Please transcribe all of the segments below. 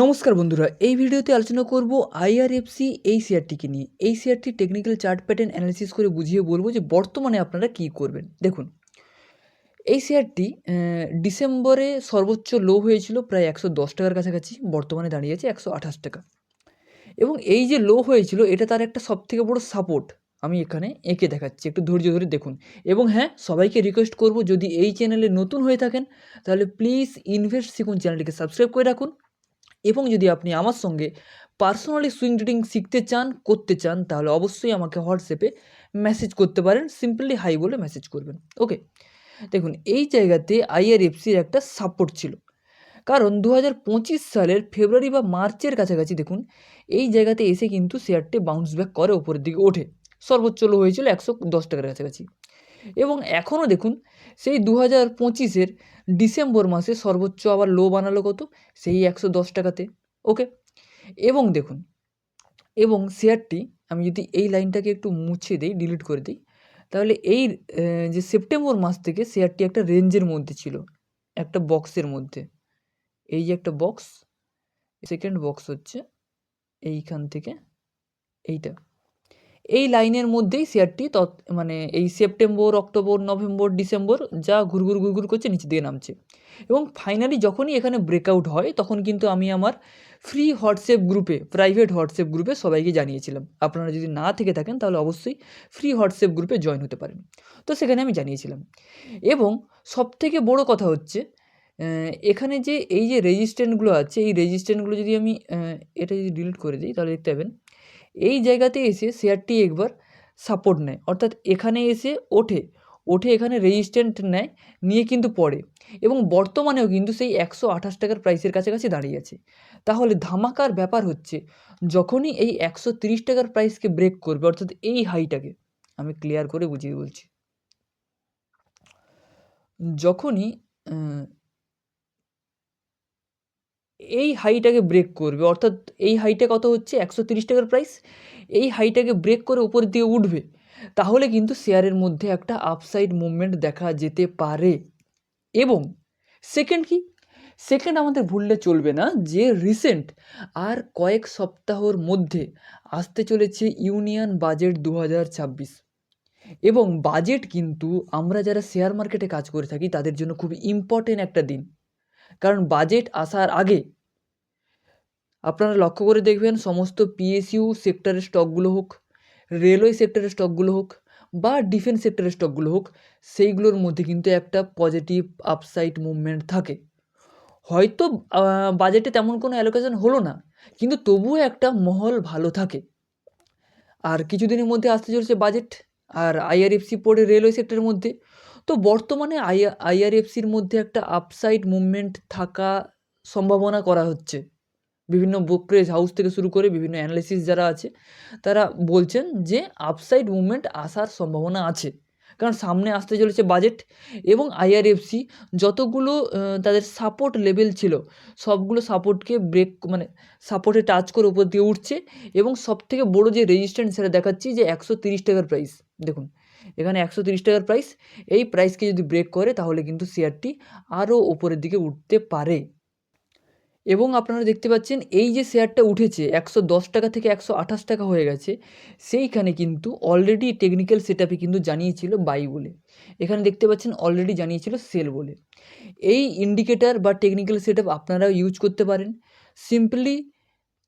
নমস্কার বন্ধুরা, এই ভিডিওতে আলোচনা করব আইআরএফসি এই শেয়ারটিকে নিয়ে। এই শেয়ারটি টেকনিক্যাল চার্ট প্যাটার্ন অ্যানালিসিস করে বুঝিয়ে বলব যে বর্তমানে আপনারা কী করবেন। দেখুন, এই শেয়ারটি ডিসেম্বরে সর্বোচ্চ লো হয়েছিল প্রায় একশো দশ টাকার কাছাকাছি, বর্তমানে দাঁড়িয়েছে একশো আঠাশ টাকা। এবং এই যে লো হয়েছিল, এটা তার একটা সবথেকে বড় সাপোর্ট আমি এখানে এঁকে দেখাচ্ছি। একটু ধৈর্য ধরে দেখুন। এবং হ্যাঁ সবাইকে রিকোয়েস্ট করব, যদি এই চ্যানেলে নতুন হয়ে থাকেন, তাহলে প্লিজ ইনভেস্ট শিখুন চ্যানেলটিকে সাবস্ক্রাইব করে রাখুন। এবং যদি আপনি আমার সঙ্গে পার্সোনালি সুইং ট্রেডিং শিখতে চান, করতে চান, তাহলে অবশ্যই আমাকে হোয়াটসঅ্যাপে মেসেজ করতে পারেন সিম্পলি হাই বলে মেসেজ করবেন। ওকে দেখুন, এই জায়গাতে আইআরএফসির একটা সাপোর্ট ছিল। কারণ দু হাজার পঁচিশ সালের ফেব্রুয়ারি বা মার্চের কাছাকাছি দেখুন, এই জায়গাতে এসে কিন্তু শেয়ারটি বাউন্স ব্যাক করে ওপরের দিকে ওঠে। সর্বোচ্চ হয়েছিল একশো দশ টাকার কাছাকাছি। এবং এখনও দেখুন, সেই দু হাজার পঁচিশের ডিসেম্বর মাসে সর্বোচ্চ আবার লো বানালো কত? সেই একশো দশ টাকাতে ওকে এবং দেখুন, এবং শেয়ারটি আমি যদি এই লাইনটাকে একটু মুছে দিই ডিলিট করে দিই, তাহলে এই যে সেপ্টেম্বর মাস থেকে শেয়ারটি একটা রেঞ্জের মধ্যে ছিল, একটা বক্সের মধ্যে। এই যে একটা বক্স সেকেন্ড বক্স হচ্ছে, এইখান থেকে এইটা। এই লাইনের মধ্যেই শেয়ারটি তত মানে এই সেপ্টেম্বর, অক্টোবর, নভেম্বর, ডিসেম্বর যা ঘুরঘুর ঘুরঘুর করছে নিচে দিয়ে নামছে। এবং ফাইনালি যখনই এখানে ব্রেকআউট হয়, তখন কিন্তু আমি আমার ফ্রি হোয়াটসঅ্যাপ গ্রুপে প্রাইভেট হোয়াটসঅ্যাপ গ্রুপে সবাইকে জানিয়েছিলাম। আপনারা যদি না থেকে থাকেন, তাহলে অবশ্যই ফ্রি হোয়াটসঅ্যাপ গ্রুপে জয়েন হতে পারেন। তো সেখানে আমি জানিয়েছিলাম। এবং সবথেকে বড় কথা হচ্ছে এখানে যে এই যে রেজিস্ট্যান্টগুলো আছে, এই রেজিস্ট্যান্টগুলো যদি আমি এটা যদি ডিলিট করে দিই, তাহলে দেখতে পাবেন এই জায়গাতে এসে শেয়ারটি একবার সাপোর্ট নেয়। অর্থাৎ এখানে এসে ওঠে। ওঠে এখানে রেজিস্ট্যান্ট নেয়, নিয়ে কিন্তু পড়ে। এবং বর্তমানেও কিন্তু সেই একশো আঠাশ টাকার প্রাইসের কাছাকাছি দাঁড়িয়ে আছে। তাহলে ধামাকার ব্যাপার হচ্ছে, যখনই এই একশো তিরিশ টাকার প্রাইসকে ব্রেক করবে, অর্থাৎ এই হাইটাকে আমি ক্লিয়ার করে বুঝিয়ে বলছি। যখনই এই হাইটাকে ব্রেক করবে, অর্থাৎ এই হাইটা কত হচ্ছে? একশো তিরিশ টাকার প্রাইস এই হাইটাকে ব্রেক করে উপরের দিকে উঠবে, তাহলে কিন্তু শেয়ারের মধ্যে একটা আপসাইড মুভমেন্ট দেখা যেতে পারে। এবং সেকেন্ড কি? সেকেন্ড আমাদের ভুললে চলবে না, যে রিসেন্ট আর কয়েক সপ্তাহর মধ্যে আসতে চলেছে ইউনিয়ন বাজেট দু হাজার ছাব্বিশ। এবং বাজেট কিন্তু আমরা যারা শেয়ার মার্কেটে কাজ করে থাকি, তাদের জন্য খুব ইম্পর্টেন্ট একটা দিন। কারণ বাজেট আসার আগে আপনারা লক্ষ্য করে দেখবেন সমস্ত পিএসইউ সেক্টরের স্টকগুলো হোক রেলওয়ে সেক্টরের স্টকগুলো হোক বা ডিফেন্স সেক্টরের স্টকগুলো হোক, সেইগুলোর মধ্যে কিন্তু একটা পজিটিভ আপসাইড মুভমেন্ট থাকে। হয়তো বাজেটে তেমন কোনো অ্যালোকেশন হলো না, কিন্তু তবুও একটা মহল ভালো থাকে। আর কিছুদিনের মধ্যে আসতে চলেছে বাজেট আর আইআরএফসি পড়ে রেলওয়ে সেক্টরের মধ্যে তো বর্তমানে আই আইআরএফসির মধ্যে একটা আপসাইড মুভমেন্ট থাকা সম্ভাবনা করা হচ্ছে। বিভিন্ন ব্রোকারেজ হাউস থেকে শুরু করে বিভিন্ন অ্যানালিসিস যারা আছে, তারা বলছেন যে আপসাইড মুভমেন্ট আসার সম্ভাবনা আছে। কারণ সামনে আসতে চলেছে বাজেট এবং আইআরএফসি যতগুলো তাদের সাপোর্ট লেভেল ছিল, সবগুলো সাপোর্টকে ব্রেক মানে সাপোর্টে টাচ করে উপর দিয়ে উঠছে এবং সবথেকে বড় যে রেজিস্ট্যান্ট সেটা দেখাচ্ছি যে একশো টাকার প্রাইস দেখুন এখানে একশো তিরিশ টাকার প্রাইস এই প্রাইসকে যদি ব্রেক করে, তাহলে কিন্তু শেয়ারটি আরও ওপরের দিকে উঠতে পারে। এবং আপনারা দেখতে পাচ্ছেন, এই যে শেয়ারটা উঠেছে, একশো দশ টাকা থেকে একশো আঠাশ টাকা হয়ে গেছে, সেইখানে কিন্তু অলরেডি টেকনিক্যাল সেটআপে কিন্তু জানিয়েছিল বাই বলে। এখানে দেখতে পাচ্ছেন অলরেডি জানিয়েছিল সেল বলে। এই ইন্ডিকেটার বা টেকনিক্যাল সেটআপ আপনারা ইউজ করতে পারেন। সিম্পলি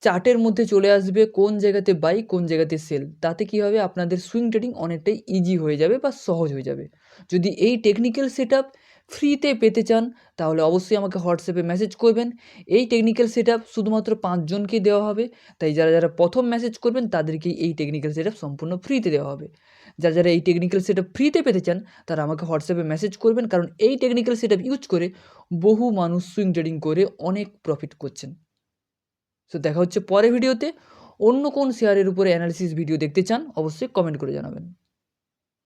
চার্টের মধ্যে চলে আসবে কোন জায়গাতে বাই কোন জায়গাতে সেল তাতে কী হবে? আপনাদের সুইং ট্রেডিং অনেকটাই ইজি হয়ে যাবে বা সহজ হয়ে যাবে। যদি এই টেকনিক্যাল সেটআপ ফ্রিতে পেতে চান, তাহলে অবশ্যই আমাকে হোয়াটসঅ্যাপে মেসেজ করবেন। এই টেকনিক্যাল সেটআপ শুধুমাত্র পাঁচজনকেই দেওয়া হবে। তাই যারা যারা প্রথম মেসেজ করবেন, তাদেরকেই এই টেকনিক্যাল সেটআপ সম্পূর্ণ ফ্রিতে দেওয়া হবে। যারা যারা এই টেকনিক্যাল সেটআপ ফ্রিতে পেতে চান, তারা আমাকে হোয়াটসঅ্যাপে মেসেজ করবেন। কারণ এই টেকনিক্যাল সেটআপ ইউজ করে বহু মানুষ সুইং ট্রেডিং করে অনেক প্রফিট করছেন। সো দেখা হচ্ছে পরে ভিডিওতে অন্য কোন শেয়ারের উপরে অ্যানালিসিস ভিডিও দেখতে চান, অবশ্যই কমেন্ট করে জানাবেন।